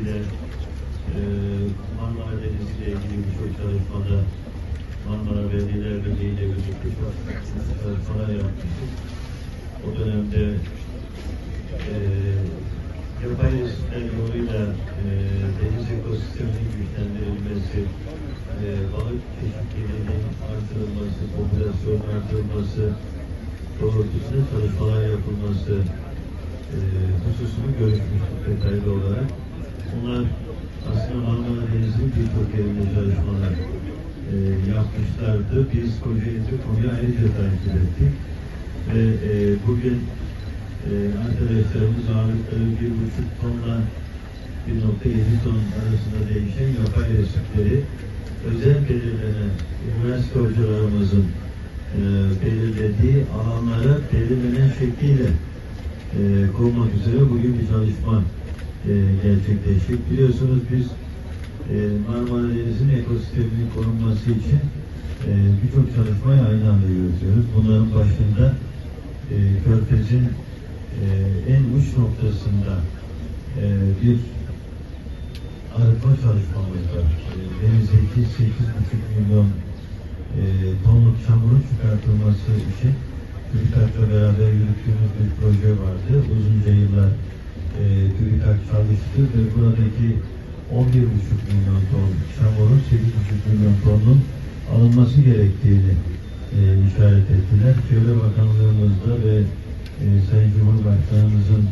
özellikle e, Marmara Denizi ile ilgili birçok çalışmada Marmara Belediyeler Birliği ile birlikte çok e, çalışmalar yaptık. O dönemde e, yapay resimler yoluyla e, deniz ekosisteminin güçlendirilmesi, e, balık çeşitliliğinin artırılması, popülasyonun artırılması doğrultusunda çalışmalar yapılması e, hususunu görüşmüştük detaylı olarak. Bunlar aslında Marmara Denizi'nin birçok yerinde çalışmalar e, yapmışlardı. Biz Kocaeli'de konuyu ayrıca takip ettik. Ve e, bugün e, arkadaşlarımız ağırlıkları bir buçuk tonla 1.7 ton arasında değişen yapay resimleri özel belirlenen üniversite hocalarımızın e, belirlediği alanlara belirlenen şekliyle e, konmak üzere bugün bir çalışma e, gerçekleştik. Biliyorsunuz biz e, Marmara Denizi'nin ekosisteminin korunması için e, birçok çalışmayı aynı anda yürütüyoruz. Bunların başında e, Körfez'in e, en uç noktasında e, bir arıtma çalışmamız var. E, denizdeki 8,5 milyon e, tonluk çamurun çıkartılması için TÜBİTAK'la beraber yürüttüğümüz bir proje vardı. Uzunca çalıştı ve buradaki 11,5 milyon ton çamurun 8,5 milyon tonun alınması gerektiğini e, işaret ettiler. Çevre Bakanlığımızda ve e, Sayın Cumhurbaşkanımızın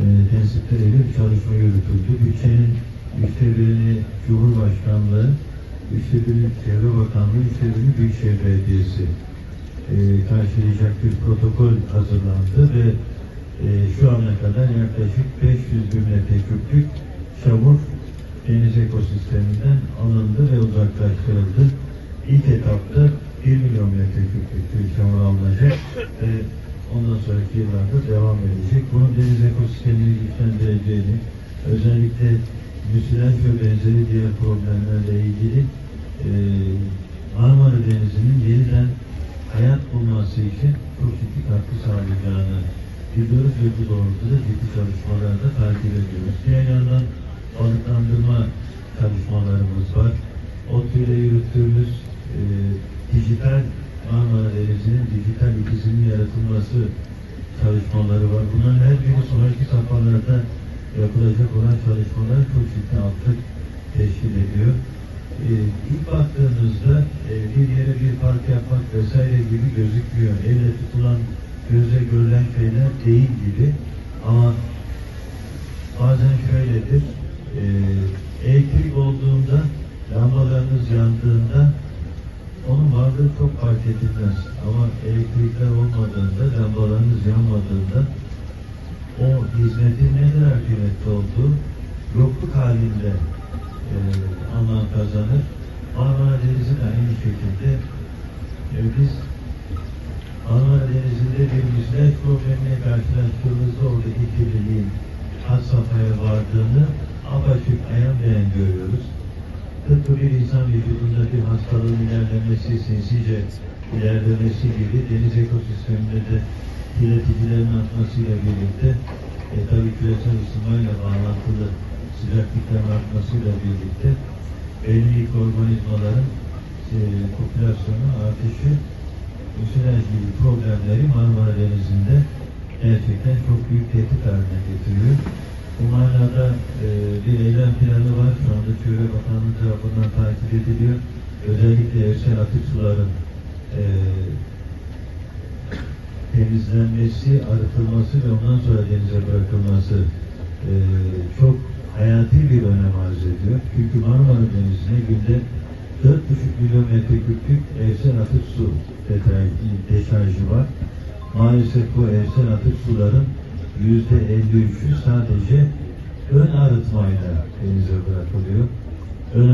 e, tensipleriyle bir çalışma yürütüldü. Bütçenin üçte birini Cumhurbaşkanlığı, üçte birini Çevre Bakanlığı, üçte birini Büyükşehir Belediyesi e, karşılayacak bir protokol hazırlandı ve e, şu ana kadar yaklaşık 500 bin metreküplük çamur deniz ekosisteminden alındı ve uzaklaştırıldı. İlk etapta 1 milyon metreküplük bir çamur alınacak ve ondan sonraki yıllarda devam edecek. Bunun deniz ekosistemini güçlendireceğini, özellikle müsilaj ve benzeri diğer problemlerle ilgili e, Marmara Denizi'nin yeniden hayat bulması için çok ciddi katkı sağlayacağını biliyoruz ve bu doğrultuda ciddi çalışmaları da takip ediyoruz. Diğer yandan balıklandırma çalışmalarımız var. ODTÜ'yle yürüttüğümüz e, dijital Marmara Denizi'nin dijital ikizinin yaratılması çalışmaları var. Bunların her biri sonraki safhalarda yapılacak olan çalışmalar çok ciddi artık teşkil ediyor. Ee, ilk baktığınızda e, bir yere bir park yapmak vesaire gibi gözükmüyor. Elle tutulan, gözle görülen şeyler değil gibi. Ama bazen şöyledir. E, elektrik olduğunda, lambalarınız yandığında onun varlığı çok fark edilmez. Ama elektrikler olmadığında, lambalarınız yanmadığında o hizmetin ne kadar kıymetli olduğu yokluk halinde e, anlam kazanır. Marmara Denizi de aynı şekilde e, biz Marmara Denizi'nde bir müsilaj problemine karşılaştığımızda oradaki kirliliğin had safhaya vardığını apaçık ayan beyan görüyoruz. Tıpkı bir insan vücudunda bir hastalığın ilerlemesi, sinsice ilerlemesi gibi deniz ekosisteminde de kirleticilerin artmasıyla birlikte e, tabii küresel ısınmayla bağlantılı sıcaklıkların artmasıyla birlikte belli mikroorganizmaların e, popülasyonu artışı müsilaj gibi problemleri Marmara Denizi'nde gerçekten çok büyük tehdit haline getiriyor. Bu manada e, bir eylem planı var. Şu anda Çevre Bakanlığı tarafından takip ediliyor. Özellikle evsel atık suların e, temizlenmesi, arıtılması ve ondan sonra denize bırakılması e, çok hayati bir önem arz ediyor. Çünkü Marmara Denizi'ne günde 4,5 milyon metreküplük evsel atık su deşarjı var. Maalesef bu evsel atık suların yüzde 53'ü sadece ön arıtmayla denize bırakılıyor. Ön